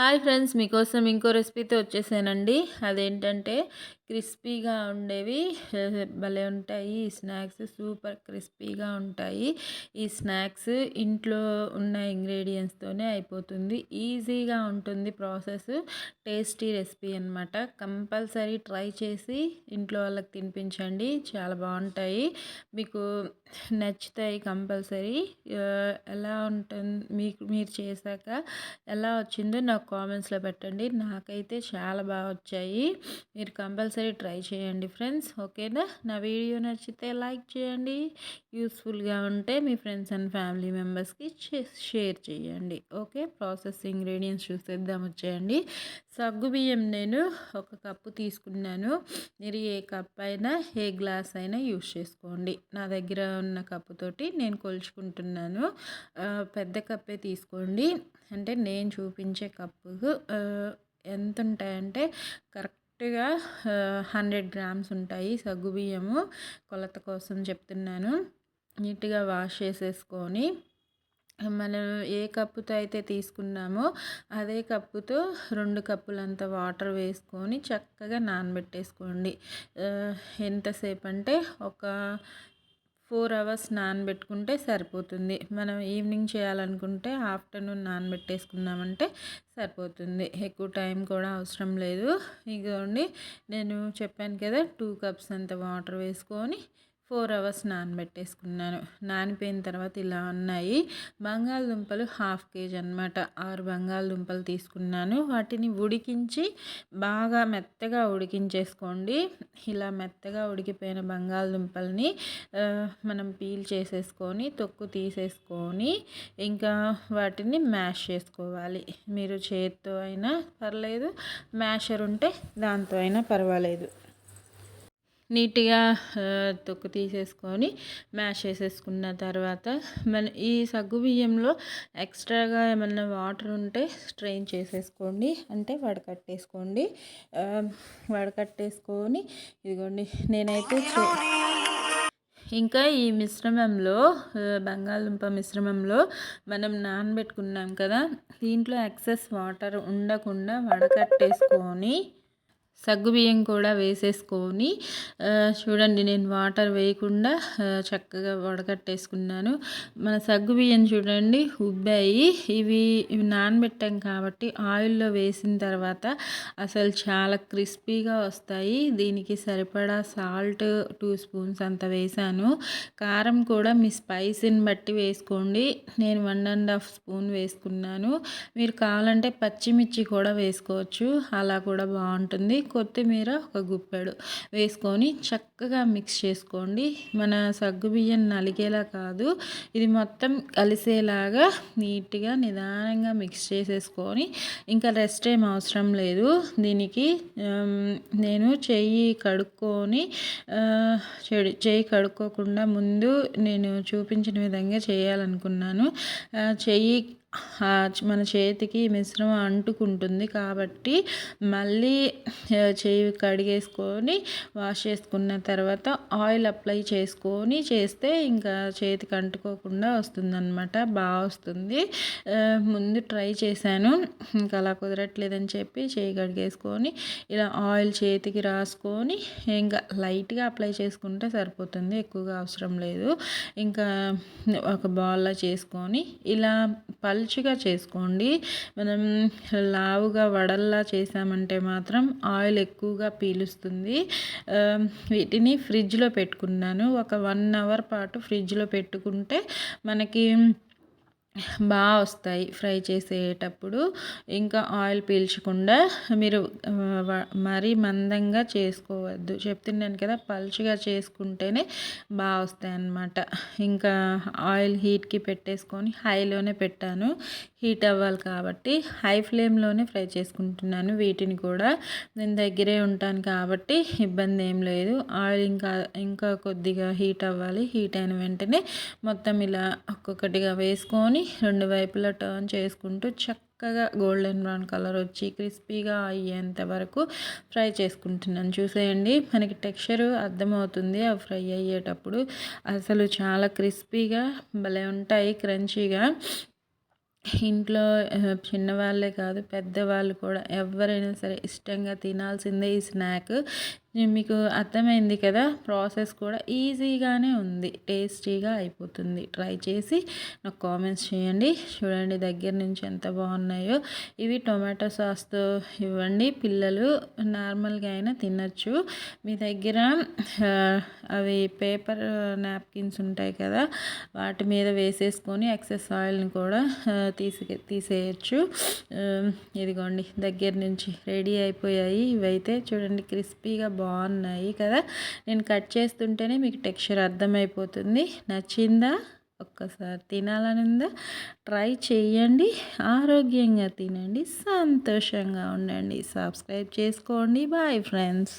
Hi friends మీకోసం ఇంకో రెసిపీతో వచ్చేసానండి. అదేంటంటే క్రిస్పీగా ఉండేవి. భలే ఉంటాయి ఈ స్నాక్స్. సూపర్ క్రిస్పీగా ఉంటాయి. ఈ స్నాక్స్ ఇంట్లో ఉన్న ఇంగ్రీడియంట్స్తోనే అయిపోతుంది. ఈజీగా ఉంటుంది ప్రాసెస్. టేస్టీ రెసిపీ అనమాట కంపల్సరీ ట్రై చేసి ఇంట్లో వాళ్ళకి తినిపించండి. చాలా బాగుంటాయి. మీకు నచ్చుతాయి కంపల్సరీ. ఎలా ఉంటుంది మీకు మీరు చేశాక ఎలా వచ్చిందో నాకు కామెంట్స్లో పెట్టండి. నాకైతే చాలా బాగా వచ్చాయి. మీరు కంపల్సరీ ట్రై చేయండి ఫ్రెండ్స్ ఓకేనా? నా వీడియో నచ్చితే లైక్ చేయండి యూస్ఫుల్గా ఉంటే మీ ఫ్రెండ్స్ అండ్ ఫ్యామిలీ మెంబర్స్కి షేర్ చేయండి ఓకే? ప్రాసెస్ ఇంగ్రీడియంట్స్ చూసేద్దాం వచ్చేయండి. సగ్గు బియ్యం నేను ఒక కప్పు తీసుకున్నాను. మీరు ఏ కప్ అయినా ఏ గ్లాస్ అయినా యూస్ చేసుకోండి. నా దగ్గర ఉన్న కప్పుతోటి నేను కొలుచుకుంటున్నాను. పెద్ద కప్పే తీసుకోండి. అంటే నేను చూపించే కప్పు ఎంత ఉంటాయంటే కరెక్ట్గా హండ్రెడ్ గ్రామ్స్ ఉంటాయి సగ్గు బియ్యము కొలత కోసం చెప్తున్నాను. నీట్గా వాష్ చేసేసుకొని మనం ఏ కప్పుతో అయితే తీసుకున్నామో అదే కప్పుతో రెండు కప్పులంత వాటర్ వేసుకొని చక్కగా నానబెట్టేసుకోండి. ఎంతసేపు అంటే ఒక ఫోర్ అవర్స్ నానబెట్టుకుంటే సరిపోతుంది. మనం ఈవినింగ్ చేయాలనుకుంటే ఆఫ్టర్నూన్ నానబెట్టేసుకున్నామంటే సరిపోతుంది. ఎక్కువ టైం కూడా అవసరం లేదు. ఇదిగోండి నేను చెప్పాను కదా టూ కప్స్ అంత వాటర్ వేసుకొని ఫోర్ అవర్స్ నానబెట్టేసుకున్నాను. నానిపోయిన తర్వాత ఇలా ఉన్నాయి. బంగాళదుంపలు హాఫ్ కేజీ అనమాట ఆరు బంగాళదుంపలు తీసుకున్నాను. వాటిని ఉడికించి బాగా మెత్తగా ఉడికించేసుకోండి. ఇలా మెత్తగా ఉడికిపోయిన బంగాళదుంపల్ని మనం పీల్ చేసేసుకొని తొక్కు తీసేసుకొని ఇంకా వాటిని మ్యాష్ చేసుకోవాలి. మీరు చేత్తో అయినా పర్లేదు మ్యాషర్ ఉంటే దాంతో అయినా పర్వాలేదు. నీట్గా తొక్కు తీసేసుకొని మ్యాష్ చేసేసుకున్న తర్వాత మన ఈ సగ్గు బియ్యంలో ఎక్స్ట్రాగా ఏమన్నా వాటర్ ఉంటే స్ట్రెయిన్ చేసేసుకోండి. అంటే వడకట్టేసుకోండి. వడకట్టేసుకొని ఇదిగోండి నేనైతే ఇంకా ఈ మిశ్రమంలో బంగాళదుంప మిశ్రమంలో మనం నానబెట్టుకున్నాం కదా దీంట్లో ఎక్సెస్ వాటర్ ఉండకుండా వడకట్టేసుకొని సగ్గుబియ్యం కూడా వేసేసుకొని చూడండి నేను వాటర్ వేయకుండా చక్కగా వడకట్టేసుకున్నాను మన సగ్గుబియ్యం చూడండి ఉబ్బాయి ఇవి ఇవి నానబెట్టాం కాబట్టి ఆయిల్లో వేసిన తర్వాత అసలు చాలా క్రిస్పీగా వస్తాయి. దీనికి సరిపడా సాల్ట్ టూ స్పూన్స్ అంత వేసాను. కారం కూడా మీ స్పైసీని బట్టి వేసుకోండి. నేను వన్ అండ్ హాఫ్ స్పూన్ వేసుకున్నాను. మీరు కావాలంటే పచ్చిమిర్చి కూడా వేసుకోవచ్చు. అలా కూడా బాగుంటుంది. కొత్తిమీర ఒక గుప్పెడు వేసుకొని చక్కగా మిక్స్ చేసుకోండి. మన సగ్గుబియ్యం నలిగేలా కాదు ఇది మొత్తం కలిసేలాగా నీట్గా నిదానంగా మిక్స్ చేసేసుకొని ఇంకా రెస్ట్ ఏం అవసరం లేదు. దీనికి నేను చెయ్యి కడుక్కొని చెయ్యి కడుక్కోకుండా ముందు నేను చూపించిన విధంగా చేయాలనుకున్నాను. చెయ్యి మన చేతికి మిశ్రమం అంటుకుంటుంది కాబట్టి మళ్ళీ చేయి కడిగేసుకొని వాష్ చేసుకున్న తర్వాత ఆయిల్ అప్లై చేసుకొని చేస్తే ఇంకా చేతికి అంటుకోకుండా వస్తుందన్నమాట బాగా వస్తుంది. ముందు ట్రై చేశాను ఇంకా అలా కుదరట్లేదని చెప్పి చేయి కడిగేసుకొని ఇలా ఆయిల్ చేతికి రాసుకొని ఇంకా లైట్గా అప్లై చేసుకుంటే సరిపోతుంది ఎక్కువగా అవసరం లేదు. ఇంకా ఒక బాల్లా చేసుకొని ఇలా పల్ పలుచగా చేసుకోండి. మనం లావుగా వడల్లా చేసామంటే మాత్రం ఆయిల్ ఎక్కువగా పీలుస్తుంది. వీటిని ఫ్రిడ్జ్లో పెట్టుకున్నాను. ఒక వన్ అవర్ పాటు ఫ్రిడ్జ్లో పెట్టుకుంటే మనకి బాగా వస్తాయి ఫ్రై చేసేటప్పుడు. ఇంకా ఆయిల్ పీల్చకుండా మీరు మరీ మందంగా చేసుకోవద్దు. చెప్తున్నాను కదా పలుచగా చేసుకుంటేనే బాగా వస్తాయి అన్నమాట ఇంకా ఆయిల్ హీట్కి పెట్టేసుకొని హైలోనే పెట్టాను. హీట్ అవ్వాలి కాబట్టి హై ఫ్లేమ్లోనే ఫ్రై చేసుకుంటున్నాను. వీటిని కూడా నేను దగ్గరే ఉంటాను కాబట్టి ఇబ్బంది ఏం లేదు. ఆయిల్ ఇంకా ఇంకా కొద్దిగా హీట్ అవ్వాలి. హీట్ అయిన వెంటనే మొత్తం ఇలా ఒక్కొక్కటిగా వేసుకొని రెండు వైపులా టర్న్ చేసుకుంటూ చక్కగా గోల్డెన్ బ్రౌన్ కలర్ వచ్చి క్రిస్పీగా అయ్యేంత వరకు ఫ్రై చేసుకుంటున్నాను. చూసేయండి మనకి టెక్స్చర్ అర్థమవుతుంది. అవి ఫ్రై అయ్యేటప్పుడు అసలు చాలా క్రిస్పీగా భలే ఉంటాయి క్రంచీగా. ఇంట్లో చిన్నవాళ్ళే కాదు పెద్దవాళ్ళు కూడా ఎవరైనా సరే ఇష్టంగా తినాల్సిందే ఈ స్నాక్. మీకు అర్థమైంది కదా! ప్రాసెస్ కూడా ఈజీగానే ఉంది. టేస్టీగా అయిపోతుంది. ట్రై చేసి నాకు కామెంట్స్ చేయండి. చూడండి దగ్గర నుంచి ఎంత బాగున్నాయో. ఇవి టొమాటో సాస్‌తో ఇవ్వండి. పిల్లలు నార్మల్‌గా అయినా తినచ్చు మీ దగ్గర అవి పేపర్ నాప్కిన్స్ ఉంటాయి కదా! వాటి మీద వేసేసుకొని ఎక్సెస్ ఆయిల్‌ని కూడా తీసి తీసేయొచ్చు. ఇదిగోండి దగ్గర నుంచి రెడీ అయిపోయాయి. ఇవైతే చూడండి క్రిస్పీగా బాగున్నాయి కదా. నేను కట్ చేస్తుంటేనే మీకు టెక్స్చర్ అర్థమైపోతుంది. నచ్చిందా? ఒక్కసారి తినాలని ఉందా? ట్రై చేయండి ఆరోగ్యంగా తినండి. సంతోషంగా ఉండండి. సబ్స్క్రైబ్ చేసుకోండి. Bye friends.